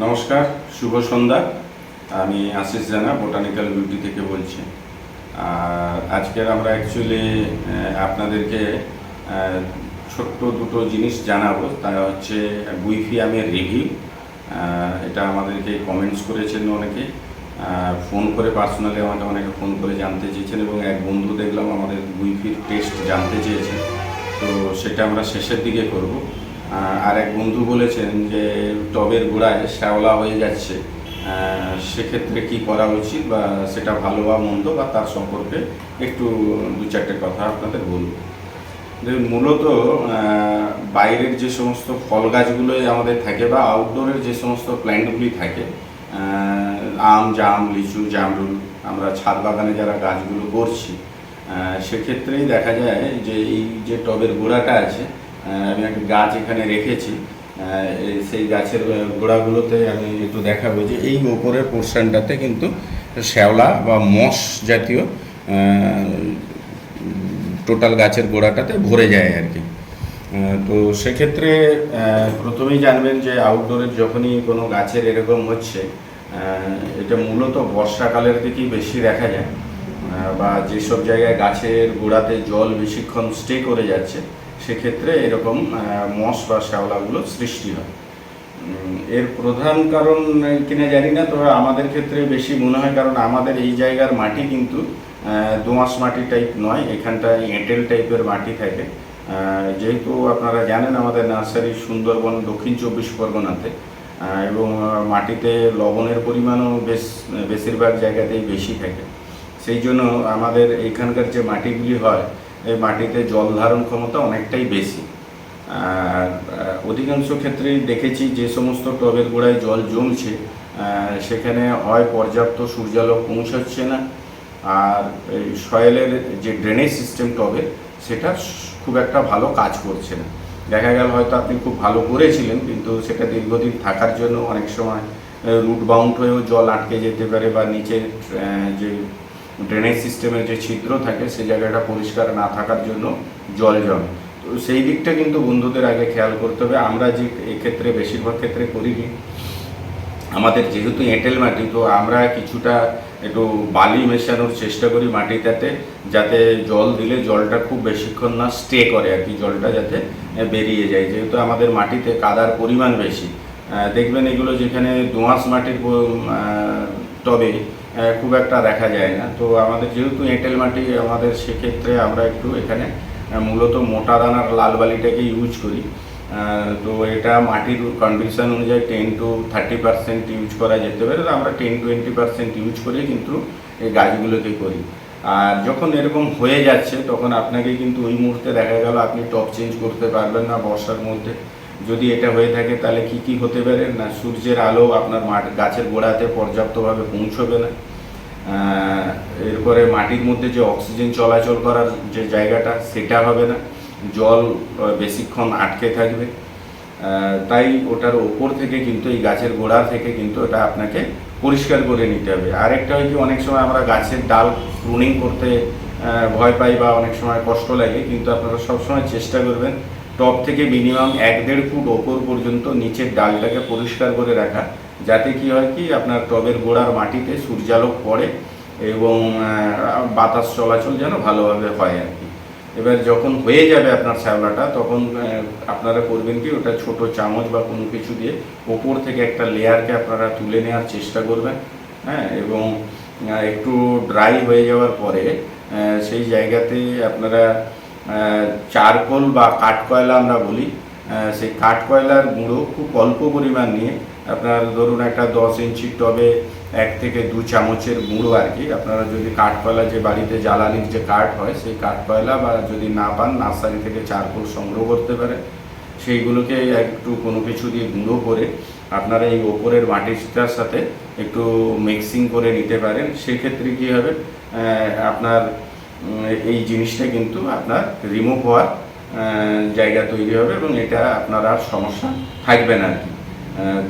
নমস্কার, শুভ সন্ধ্যা। আমি আশিস জানা বোটানিক্যাল বিউটি থেকে বলছি। আর আজকের আমরা অ্যাকচুয়ালি আপনাদেরকে ছোট্ট দুটো জিনিস জানাব। তা হচ্ছে, গুইফিয়ামের রিভিউ এটা আমাদেরকে কমেন্টস করেছেন অনেকে। ফোন করে পার্সোনালি আমাকে অনেকে ফোন করে জানতে চেয়েছেন এবং এক বন্ধু দেখলাম আমাদের গুইফির টেস্ট জানতে চেয়েছেন তো সেটা আমরা শেষের দিকে করব। আর এক বন্ধু বলেছেন যে টবের গোড়ায় শ্যাওলা হয়ে যাচ্ছে। সেক্ষেত্রে কি করা উচিত বা সেটা ভালো বা মন্দ বা তার সম্পর্কে একটু দু চারটে কথা আপনাদের বলব। মূলত বাইরের যে সমস্ত ফল গাছগুলোই আমাদের থাকে বা আউটডোরের যে সমস্ত প্ল্যান্টগুলি থাকে আম, জাম, লিচু, জামরুল, আমরা ছাদ বাগানে যারা গাছগুলো করছি সেক্ষেত্রেই দেখা যায় যে এই যে টবের গোড়াটা আছে আমি একটা গাছ এখানে রেখেছি। সেই গাছের গোড়াগুলোতে আমি একটু দেখাবো যে এই ওপরের পোর্শনটাতে কিন্তু শ্যাওলা বা মশ জাতীয় টোটাল গাছের গোড়াটাতে ভরে যায় আর কি। তো সেক্ষেত্রে প্রথমেই জানবেন যে আউটডোরের যখনই কোনো গাছের এরকম হচ্ছে এটা মূলত বর্ষাকালের দিকেই বেশি দেখা যায়। বা যেসব জায়গায় গাছের গোড়াতে জল বেশিক্ষণ স্টে করে যাচ্ছে সেক্ষেত্রে এরকম মশ বা শ্যাওলাগুলো সৃষ্টি হয়। এর প্রধান কারণ কিনা জানি না, তবে আমাদের ক্ষেত্রে বেশি মনে হয়, কারণ আমাদের এই জায়গার মাটি কিন্তু দোআঁশ মাটি টাইপ নয়, এখানটায় এঁটেল টাইপের মাটি থাকে। যেহেতু আপনারা জানেন, আমাদের নার্সারি সুন্দরবন দক্ষিণ চব্বিশ পরগনাতে এবং মাটিতে লবণের পরিমাণও বেশ, বেশিরভাগ জায়গাতেই বেশি থাকে। সেই জন্য আমাদের এখানকার যে মাটিগুলি হয় এই মাটিতে জল ধারণ ক্ষমতা অনেকটাই বেশি। আর অধিকাংশ ক্ষেত্রেই দেখেছি যে সমস্ত টবের গোড়ায় জল জমছে সেখানে হয় পর্যাপ্ত সূর্যালোক পৌঁছাচ্ছে না। আর এই সয়েলের যে ড্রেনেজ সিস্টেম টবে সেটা খুব একটা ভালো কাজ করছে না। দেখা গেল হয়তো আপনি খুব ভালো করেছিলেন কিন্তু সেটা দীর্ঘদিন থাকার জন্য অনেক সময় রুট বাউন্ড হয়েও জল আটকে যেতে পারে বা আহ, যে ড্রেনেজ সিস্টেমের যে ছিদ্র থাকে, সেই জায়গাটা পরিষ্কার না থাকার জন্য জল জমে। তো সেই দিকটা কিন্তু বন্ধুদের আগে খেয়াল করতে হবে। আমরা যে এক্ষেত্রে, বেশিরভাগ ক্ষেত্রে করি কি আমাদের যেহেতু এঁটেল মাটি, তো আমরা কিছুটা একটু বালি মেশানোর চেষ্টা করি মাটিটাতে, যাতে জল দিলে জলটা খুব বেশিক্ষণ না স্টে করে আর কি, জলটা যাতে বেরিয়ে যায়। যেহেতু আমাদের মাটিতে কাদার পরিমাণ বেশি দেখবেন এগুলো যেখানে দোঁয়াশ মাটির টবে খুব একটা দেখা যায় না। তো আমাদের যেহেতু এঁটেল মাটি আমাদের সেক্ষেত্রে আমরা একটু এখানে মূলত মোটা দানার লাল বালিটাকে ইউজ করি। তো এটা মাটির কন্ডিশন অনুযায়ী ten to thirty percent use করা যেতে পারে। আমরা টেন টোয়েন্টি পার্সেন্ট ইউজ করে কিন্তু এই গাছগুলোকে করি। আর যখন এরকম হয়ে যাচ্ছে, তখন আপনাকে কিন্তু ওই মুহূর্তে দেখা গেল আপনি টপ চেঞ্জ করতে পারবেন না বর্ষার মধ্যে। যদি এটা হয়ে থাকে, তাহলে কি কি হতে পারে? না, সূর্যের আলো আপনার মাঠ, গাছের গোড়াতে পর্যাপ্তভাবে পৌঁছবে না। এরপরে মাটির মধ্যে যে অক্সিজেন চলাচল করার যে জায়গাটা, সেটা হবে না। জল বেশিক্ষণ আটকে থাকবে। তাই ওটার ওপর থেকে কিন্তু, এই গাছের গোড়া থেকে কিন্তু এটা আপনাকে পরিষ্কার করে নিতে হবে। আরেকটা হয় কি, অনেক সময় আমরা গাছের ডাল প্রুনিং করতে ভয় পাই বা অনেক সময় কষ্ট লাগে, কিন্তু আপনারা সবসময় চেষ্টা করবেন টপ থেকে মিনিমাম এক দেড় ফুট ওপর পর্যন্ত নিচের ডালটাকে পরিষ্কার করে রাখা। যাতে কি হয় কি, আপনার টবের গোড়ার মাটিতে সূর্যালোক পড়ে এবং বাতাস চলাচল যেন ভালোভাবে হয় আর কি। এবার যখন হয়ে যাবে আপনার শ্যাওলাটা, তখন আপনারা করবেন কি, ওটা ছোট চামচ বা কোনো কিছু দিয়ে ওপর থেকে একটা লেয়ারকে আপনারা তুলে নেওয়ার চেষ্টা করবেন। হ্যাঁ এবং একটু ড্রাই হয়ে যাওয়ার পরে সেই জায়গাতে আপনারা চারকোল বা কাঠকয়লা আমরা বলি। সেই কাঠকয়লার গুঁড়ো খুব অল্প পরিমাণ নিয়ে আপনার ধরুন একটা দশ ইঞ্চি টবে এক থেকে দু চামচের গুঁড়ো আর কি। আপনারা যদি কাঠকয়লা যে বাড়িতে জ্বালানির যে কাঠ হয়, সেই কাঠকয়লা বা যদি না পান, নার্সারি থেকে চারকোল সংগ্রহ করতে পারে সেইগুলোকে একটু কোনো কিছু দিয়ে গুঁড়ো করে আপনারা এই ওপরের মাটিটার সাথে একটু মিক্সিং করে নিতে পারেন। সেক্ষেত্রে কী হবে? আপনার এই জিনিসটা কিন্তু আপনার রিমুভ হওয়ার জায়গা তৈরি হবে এবং এটা আপনার আর সমস্যা থাকবে না আর কি।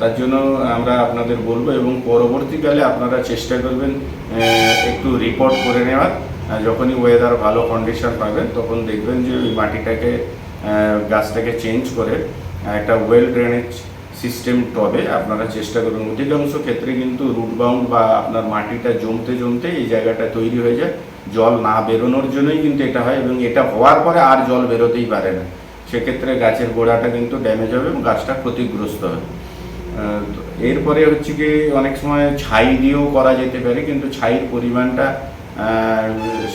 তার জন্য আমরা আপনাদের বলব এবং পরবর্তীকালে আপনারা চেষ্টা করবেন একটু রিপোর্ট করে নেওয়ার। যখনই ওয়েদার ভালো কন্ডিশন পাবেন, তখন দেখবেন যে ওই মাটিটাকে গাছটাকে চেঞ্জ করে একটা ওয়েল ড্রেনেজ সিস্টেম টবে আপনারা চেষ্টা করবেন। অধিকাংশ ক্ষেত্রে কিন্তু রুট বাউন্ড বা আপনার মাটিটা জমতে জমতে এই জায়গাটা তৈরি হয়ে যায়। জল না বেরোনোর জন্যই কিন্তু এটা হয় এবং এটা হওয়ার পরে আর জল বেরোতেই পারে না। সেক্ষেত্রে গাছের গোড়াটা কিন্তু ড্যামেজ হবে এবং গাছটা ক্ষতিগ্রস্ত হবে। এরপরে হচ্ছে কি অনেক সময় ছাই দিয়েও করা যেতে পারে, কিন্তু ছাইয়ের পরিমাণটা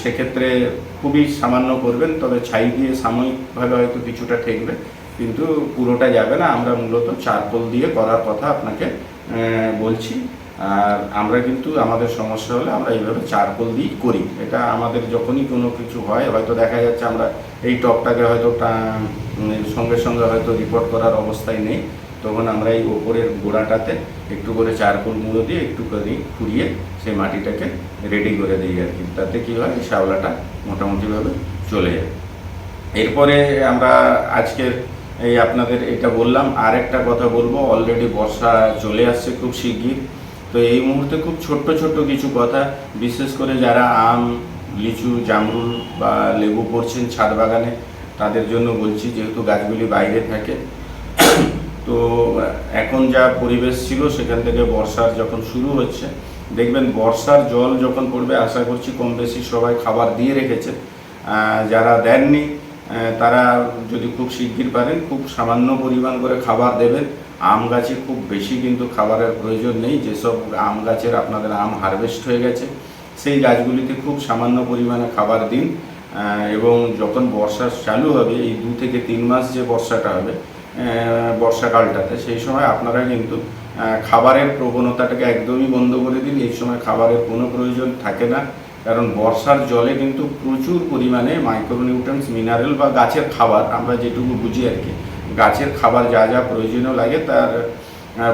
সেক্ষেত্রে খুবই সামান্য করবেন, তবে ছাই দিয়ে সাময়িকভাবে হয়তো কিছুটা ঠেকবে, কিন্তু পুরোটা যাবে না। আমরা মূলত চারকোল দিয়ে করার কথা আপনাকে বলছি। আর আমরা কিন্তু আমাদের সমস্যা হলে আমরা এইভাবে চারকোল দিয়েই করি। এটা আমাদের যখনই কোনো কিছু হয়, হয়তো দেখা যাচ্ছে আমরা এই টপটাকে হয়তো সঙ্গে সঙ্গে হয়তো রিপোর্ট করার অবস্থায় নেই। তখন আমরা এই ওপরের গোড়াটাতে একটু করে চারকোল মুড়ো দিয়ে একটু করে খুঁড়িয়ে সেই মাটিটাকে রেডি করে দিই আর কি। তাতে কী হয়, শ্যাওলাটা মোটামুটিভাবে চলে যায়। এরপরে আমরা আজকের এই আপনাদের এটা বললাম। আর একটা কথা বলব অলরেডি বর্ষা চলে আসছে খুব শিগগির। তো এই মুহূর্তে খুব ছোট্ট ছোট্ট কিছু কথা। বিশেষ করে যারা আম, লিচু, জামরুল বা লেবু পড়ছেন ছাদ বাগানে, তাদের জন্য বলছি, যেহেতু গাছগুলি বাইরে থাকে। তো এখন যা পরিবেশ ছিল, সেখান থেকে বর্ষার যখন শুরু হচ্ছে, দেখবেন বর্ষার জল যখন পড়বে, আশা করছি কম বেশি সবাই খাবার দিয়ে রেখেছে। যারা দেননি তারা যদি খুব শিগগির পারেন, খুব সামান্য পরিমাণ করে খাবার দেবেন। আম গাছে খুব বেশি কিন্তু খাবারের প্রয়োজন নেই, যেসব আম গাছের আপনাদের আম হারভেস্ট হয়ে গেছে, সেই গাছগুলিতে খুব সামান্য পরিমাণে খাবার দিন এবং যখন বর্ষা চালু হবে, এই দু থেকে তিন মাস যে বর্ষাটা হবে বর্ষাকালটাতে, সেই সময় আপনারা কিন্তু খাবারের প্রবণতাটাকে একদমই বন্ধ করে দিন, এই সময় খাবারের কোনো প্রয়োজন থাকে না, কারণ বর্ষার জলে কিন্তু প্রচুর পরিমাণে মাইক্রোনিউট্রেন্স মিনারেল বা গাছের খাবার আমরা যেটুকু বুঝি আর কি গাছের খাবার যা যা প্রয়োজনীয় লাগে তার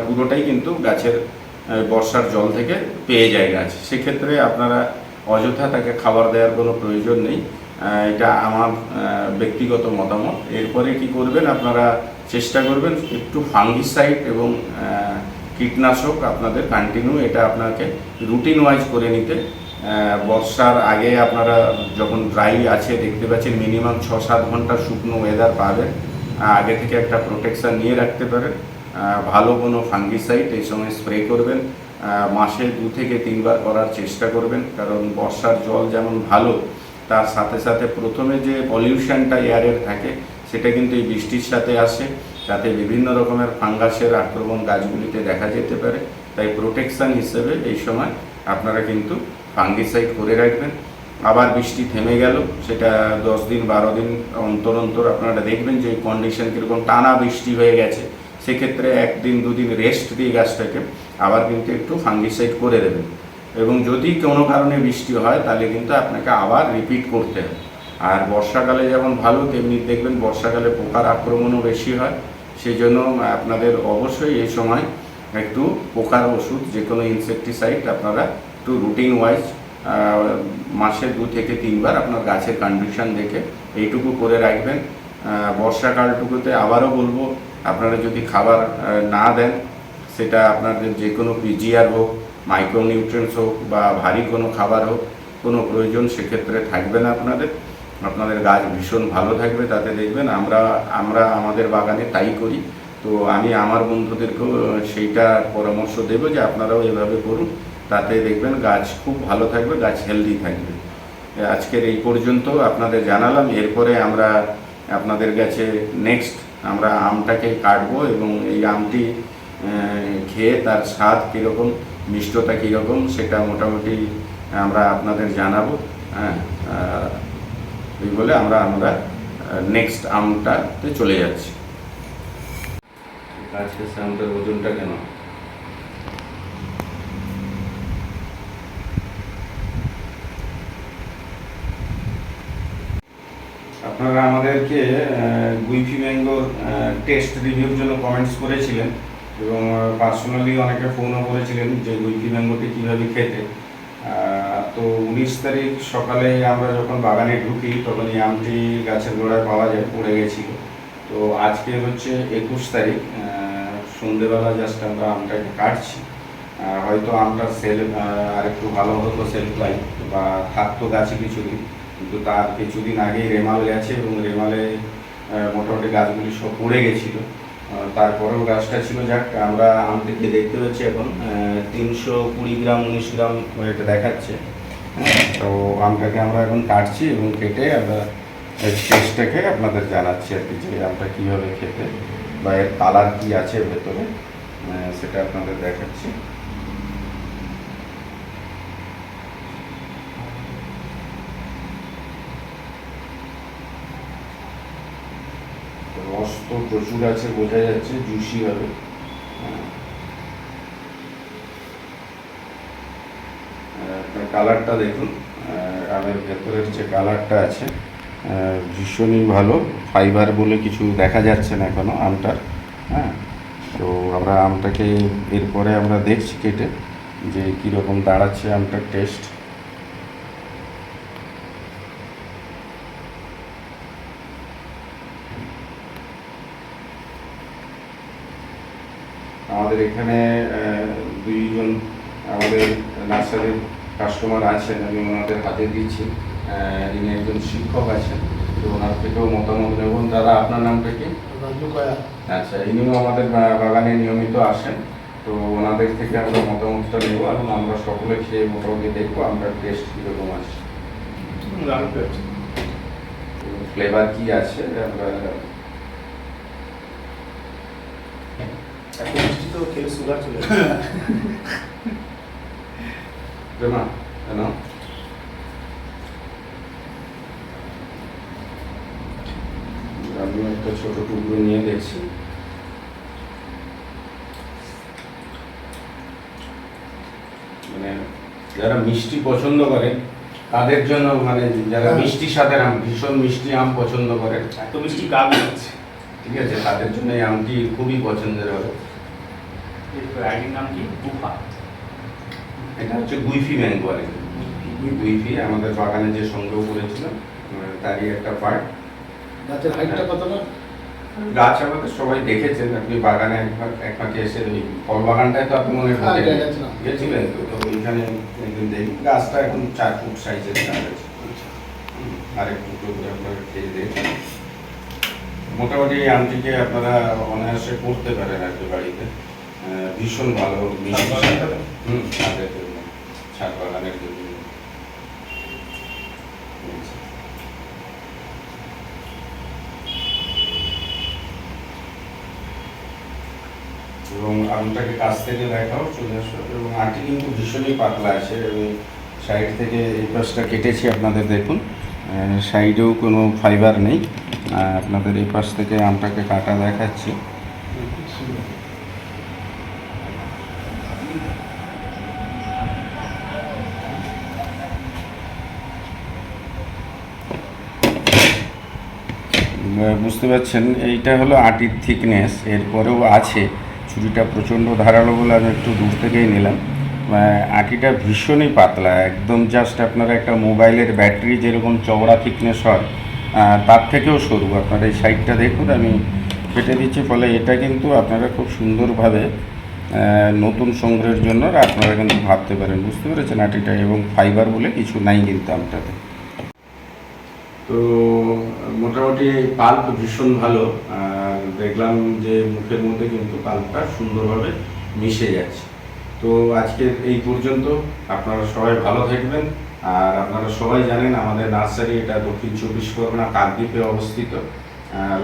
পুরোটাই কিন্তু গাছের বর্ষার জল থেকে পেয়ে যায় গাছ। সেক্ষেত্রে আপনারা অযথা তাকে খাবার দেওয়ার কোনো প্রয়োজন নেই। এটা আমার ব্যক্তিগত মতামত। এরপরে কি করবেন আপনারা চেষ্টা করবেন একটু ফাঙ্গিসাইড এবং কীটনাশক আপনাদের কন্টিনিউ এটা আপনাকে রুটিন ওয়াইজ করে নিতে। বর্ষার আগে আপনারা যখন ড্রাই আছে, দেখতে পাচ্ছেন মিনিমাম ছ সাত ঘণ্টা শুকনো ওয়েদার পাবেন। আগে থেকে একটা প্রোটেকশন নিয়ে রাখতে পারেন। ভালো কোনো ফাঙ্গিসাইড এই সময় স্প্রে করবেন। মাসে দু থেকে তিনবার করার চেষ্টা করবেন। কারণ বর্ষার জল যেমন ভালো, তার সাথে সাথে প্রথমে যে পলিউশনটা এয়ারের থাকে, সেটা কিন্তু এই বৃষ্টির সাথে আসে। তাতে বিভিন্ন রকমের ফাঙ্গাসের আক্রমণ গাছগুলিতে দেখা যেতে পারে। তাই প্রোটেকশান হিসেবে এই সময় আপনারা কিন্তু ফাঙ্গিসাইড করে রাখবেন। আবার বৃষ্টি থেমে গেল। সেটা দশ দিন, বারো দিন অন্তর অন্তর আপনারা দেখবেন যে কন্ডিশন কীরকম টানা বৃষ্টি হয়ে গেছে। সেক্ষেত্রে একদিন, দুদিন রেস্ট দিয়ে গাছটাকে আবার কিন্তু একটু ফাঙ্গিসাইড করে দেবেন। এবং যদি কোনো কারণে বৃষ্টি হয়, তাহলে কিন্তু আপনাকে আবার রিপিট করতে হবে। আর বর্ষাকালে যেমন ভালো, তেমনি দেখবেন বর্ষাকালে পোকার আক্রমণও বেশি হয়। সেই জন্য আপনাদের অবশ্যই এই সময় একটু পোকার ওষুধ যে কোনো ইনসেকটিসাইড আপনারা একটু রুটিন ওয়াইজ মাসে দু থেকে তিনবার আপনার গাছের কন্ডিশন দেখে এইটুকু করে রাখবেন। বর্ষাকালটুকুতে আবারও বলব, আপনারা যদি খাবার না দেন, সেটা আপনাদের যে কোনো পিজিআর হোক মাইক্রোনিউট্রিয়েন্টস হোক বা ভারী কোনো খাবার হোক, কোনো প্রয়োজন সেক্ষেত্রে থাকবে না আপনাদের। আপনাদের গাছ ভীষণ ভালো থাকবে, তাতে দেখবেন আমরা আমরা আমাদের বাগানে তাই করি। তো আমি আমার বন্ধুদেরকেও সেইটা পরামর্শ দেবো যে আপনারাও এভাবে করুন। তাতে দেখবেন গাছ খুব ভালো থাকবে, গাছ হেলদি থাকবে। আজকের এই পর্যন্ত আপনাদের জানালাম। এরপরে আমরা আপনাদের কাছে নেক্সট আমরা আমটাকে কাটবো এবং এই আমটি খেয়ে তার স্বাদ কীরকম, মিষ্টতা কীরকম, সেটা মোটামুটি আমরা আপনাদের জানাব। হ্যাঁ এই বলে আমরা আমরা নেক্সট আমটাতে চলে যাচ্ছি। আজকে আমটার ওজনটা কেন আপনারা আমাদেরকে গুইফি ম্যাঙ্গোর টেস্ট রিভিউর জন্য কমেন্টস করেছিলেন এবং পার্সোনালি অনেকে ফোনও করেছিলেন যে গুইফি ম্যাঙ্গোটি কীভাবে খেতে। তো উনিশ তারিখ সকালে আমরা যখন বাগানে ঢুকি, তখন এই আমটি গাছের গোড়ায় পাওয়া যায়, পড়ে গেছিল। তো আজকে হচ্ছে একুশ তারিখ সন্ধেবেলা জাস্ট আমরা আমটাকে কাটছি। হয়তো আমটা সেল আর একটু ভালো হতো সেল লাইফ বা থাকতো গাছে কিছুদিন। কিন্তু তার কিছুদিন আগেই রেমাল গেছে এবং রেমালে মোটামুটি গাছগুলি সব পড়ে গেছিল। তারপরেও গাছটা ছিল। যাক, আমরা আমটিকে দেখতে পাচ্ছি এখন তিনশো কুড়ি গ্রাম, উনিশ গ্রাম এটা দেখাচ্ছে। তো আমটাকে আমরা এখন কাটছি এবং কেটে আমরা টেস্টটাকে আপনাদের জানাচ্ছি আর কি যে আমটা কীভাবে খেতে বা এর কালার কী আছে ভেতরে সেটা আপনাদের দেখাচ্ছি। তো প্রচুর আছে বোঝা যাচ্ছে জুসি হবে। কালারটা দেখুন। আহ, আমের ভেতরের যে কালারটা আছে ভীষণই ভালো। ফাইবার বলে কিছু দেখা যাচ্ছে না এখনও আমটার। হ্যাঁ। তো আমরা আমটাকে এরপরে আমরা দেখছি কেটে যে কীরকম দাঁড়াচ্ছে আমটার টেস্ট আমাদের এখানে দুইজন আমাদের নার্সারির কাস্টমার আছেন আমি ওনাদের হাতে দিচ্ছি। ইনি একজন শিক্ষক আছেন তো ওনার থেকেও মতামত নেব। দাদা আপনার নামটা কি? আচ্ছা ইনিও আমাদের বাগানে নিয়মিত আসেন তো ওনাদের থেকে আমরা মতামতটা নেব এবং আমরা সকলে খেয়ে মোটামুটি দেখব আমরা টেস্ট কীরকম আছে ফ্লেভার কি আছে? আমরা এত মিষ্টি তো খেলে সুগার চলে প্রেমা কেন আমি একটা ছোট টুকরো নিয়ে দেখছি। মানে যারা মিষ্টি পছন্দ করে তাদের জন্য মানে যারা হ্যাঁ। মিষ্টি স্বাদের আম ভীষণ মিষ্টি আম পছন্দ করে এত মিষ্টি গা বেরোচ্ছে ঠিক আছে তাদের জন্য এই আমটি খুবই পছন্দের হবে। আইডির নাম কি? গুফা। এটা হচ্ছে গুইফি ম্যাঙ্গো আর কি গুইফি আমাদের বাগানে যে সংগ্রহ করেছিলাম আহ, তারই একটা পার্ট গাছের হাইটটা কত না? গাছ আমাদের সবাই দেখেছেন আপনি বাগানে একবার একমাকে এসে ওই ফল বাগানটায় তো আপনি মনে হয় হ্যাঁ। গেছিলেন তো? তো ওইখানে একদিন দেখি গাছটা এখন চার ফুট সাইজের গাছ আছে। আরেক দুটো করে আপনারা খেয়ে দেখুন মোটামুটি এই আমটিকে আপনারা অনায়াসে করতে পারেন আর কি বাড়িতে ভীষণ ভালো? হুম ছাদের জন্য ছাদ বাগানের জন্য। এবং আমটাকে কাছ থেকে দেখাও চলে আসো এবং আটি কিন্তু ভীষণই পাতলা আছে সাইড থেকে এই পাশটা কেটেছি আপনাদের দেখুন সাইডেও কোনো ফাইবার নেই আপনাদের এই পাশ থেকে আমটাকে কাটা দেখাচ্ছি। বুঝতে পারছেন, এইটা হলো আটির থিকনেস এরপরেও আছে। ছুরিটা প্রচণ্ড ধারালো বলে আমি একটু দূর থেকেই নিলাম। আটিটা ভীষণই পাতলা, একদম জাস্ট আপনারা একটা মোবাইলের ব্যাটারি যেরকম চওড়া থিকনেস হয় তার থেকেও সরু। আপনারা এই সাইডটা দেখুন, আমি কেটে দিচ্ছি, ফলে এটা কিন্তু আপনারা খুব সুন্দরভাবে নতুন সংগ্রহের জন্য আপনারা কিন্তু ভাবতে পারেন। বুঝতে পেরেছেন আটিটা এবং ফাইবার বলে কিছু নাই কিন্তু আমটাতে। তো মোটামুটি পাল্প ভীষণ ভালো দেখলাম যে মুখের মধ্যে কিন্তু পাল্পটা সুন্দরভাবে মিশে যাচ্ছে। তো আজকে এই পর্যন্ত, আপনারা সবাই ভালো থাকবেন। আর আপনারা সবাই জানেন আমাদের নার্সারি এটা দক্ষিণ চব্বিশ পরগনা কাকদ্বীপে অবস্থিত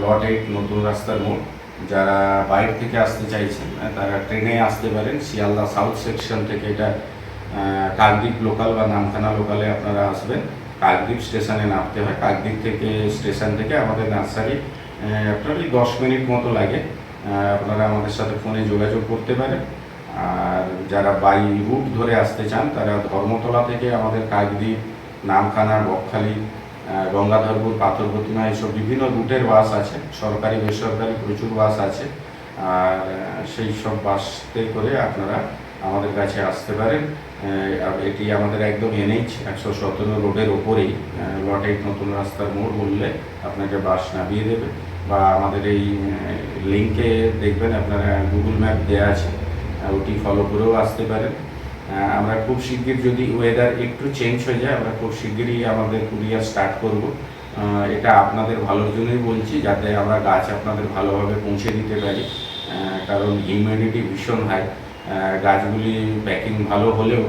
লট এইট নতুন রাস্তার মোড়। যারা বাইরে থেকে আসতে চাইছেন তারা ট্রেনে আসতে পারেন। শিয়ালদা সাউথ সেকশন থেকে এটা কাকদ্বীপ লোকাল বা নামখানা লোকালে আপনারা আসবেন। কাকদ্বীপ স্টেশনে নামতে হয়। কাকদ্বীপ থেকে স্টেশন থেকে আমাদের নার্সারি আপনার দশ মিনিট মতো লাগে। আপনারা আমাদের সাথে ফোনে যোগাযোগ করতে পারেন। আর যারা বাই রুট ধরে আসতে চান, তারা ধর্মতলা থেকে আমাদের কাকদ্বীপ, নামখানা, বকখালি গঙ্গাধরপুর পাথর এইসব বিভিন্ন রুটের বাস আছে। সরকারি, বেসরকারি প্রচুর বাস আছে। আর সেই সব বাসতে করে আপনারা আমাদের কাছে আসতে পারেন। এটি আমাদের একদম এনএইচ একশো সতেরো রোডের ওপরেই লট নতুন রাস্তার মোড় বললে আপনাকে বাস নামিয়ে দেবে। বা আমাদের এই লিঙ্কে দেখবেন, আপনারা গুগল ম্যাপ দেওয়া আছে। ওটি ফলো করেও আসতে পারেন আমরা খুব শিগগির যদি ওয়েদার একটু চেঞ্জ হয়ে যায়, আমরা খুব শিগগিরই আমাদের কুরিয়ার স্টার্ট করব। এটা আপনাদের ভালোর জন্যই বলছি, যাতে আমরা গাছ আপনাদের ভালোভাবে পৌঁছে দিতে পারি। কারণ হিউম্যানিটি ভীষণ হাই গাছগুলি প্যাকিং ভালো হলেও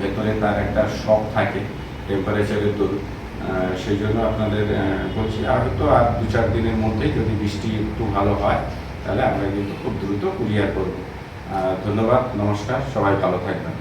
ভেতরে তার একটা শখ থাকে টেম্পারেচারের দরুন। সেই জন্য আপনাদের বলছি, আর হয়তো আর দু চার দিনের মধ্যেই যদি বৃষ্টি একটু ভালো হয়, তাহলে আমরা কিন্তু খুব দ্রুত কুরিয়ার করব। ধন্যবাদ নমস্কার সবাই ভালো থাকবেন।